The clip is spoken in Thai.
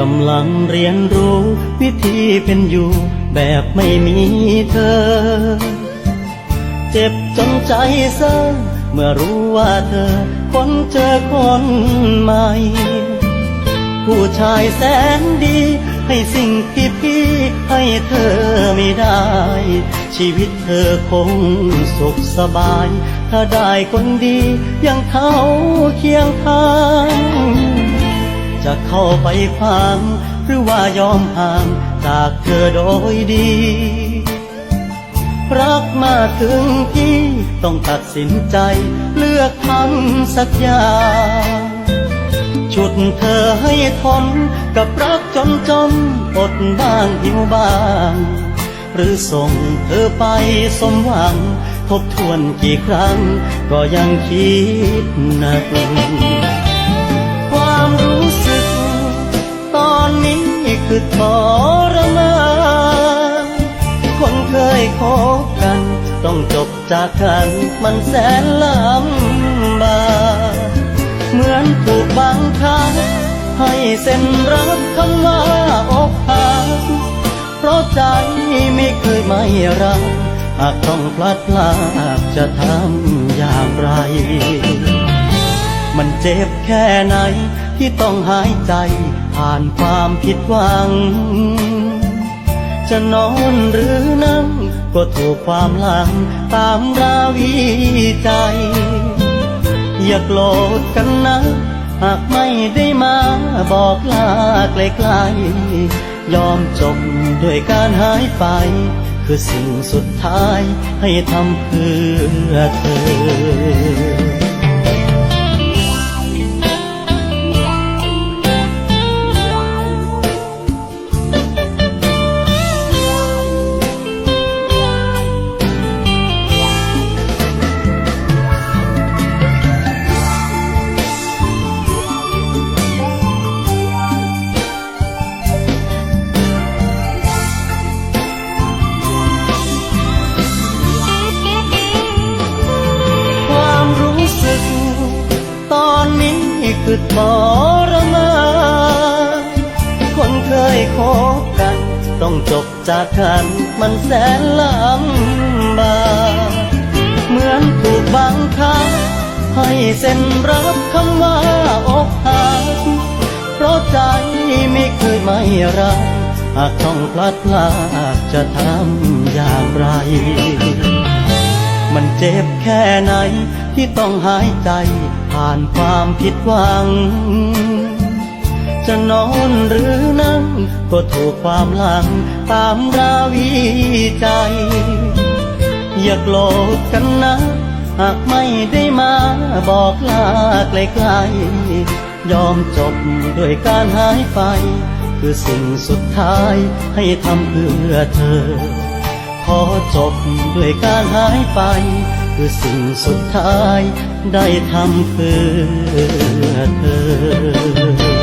กำลังเรียนรู้วิธีเป็นอยู่แบบไม่มีเธอ เจ็บจนใจเซ่อเมื่อรู้ว่าเธอคนเจอคนใหม่ ผู้ชายแสนดี ให้สิ่งที่พี่ให้เธอไม่ได้ ชีวิตเธอคงสุขสบาย ถ้าได้คนดีอย่างเขาเคียงข้าง จะเข้าไปฟัง หรือว่ายอมห่างจากเธอโดยดี รักมาถึงที่ต้องตัดสินใจ เลือกทำสักอย่างฉุดเธอให้ทนกับรักจนจนอดบ้างหิวบ้าง หรือส่งเธอไปสมหวัง ทบทวนกี่ครั้ง ก็ยังคิดหนัก ทรมานคนเคยคบกัน ต้องจบจากกันมันแสนลำบากเหมือนถูกบังคับให้เซ็นรับคำว่าอกหักเพราะใจไม่เคยไม่รักหากต้องพลัดพรากจะทำอย่างไร มันเจ็บแค่ไหนที่ต้องหายใจ ผ่านความผิดหวัง จะนอนหรือนั่ง ก็ถูกความหลังตามราวีใจ อย่าโกรธกันนะหากไม่ได้มาบอกลาไกลๆ ยอมจบด้วยการหายไป คือสิ่งสุดท้ายให้ทำเพื่อเธอ คือทรมานคนเคยคบกัน ต้องจบจากกันมันแสนลำบากเหมือนถูกบังคับให้เซ็นรับคำว่าอกหักเพราะใจไม่เคยไม่รักหากต้องพลัดพรากจะทำอย่างไร มันเจ็บแค่ไหนที่ต้องหายใจ ผ่านความผิดหวัง จะนอนหรือนั่ง ก็ถูกความหลังตามราวีใจ อย่าโกรธกันนะ หากไม่ได้มาบอกลาไกลๆยอมจบด้วยการหายไป คือสิ่งสุดท้ายให้ทำเพื่อเธอ ขอจบด้วยการหายไป คือสิ่งสุดท้าย ได้ทำเพื่อเธอ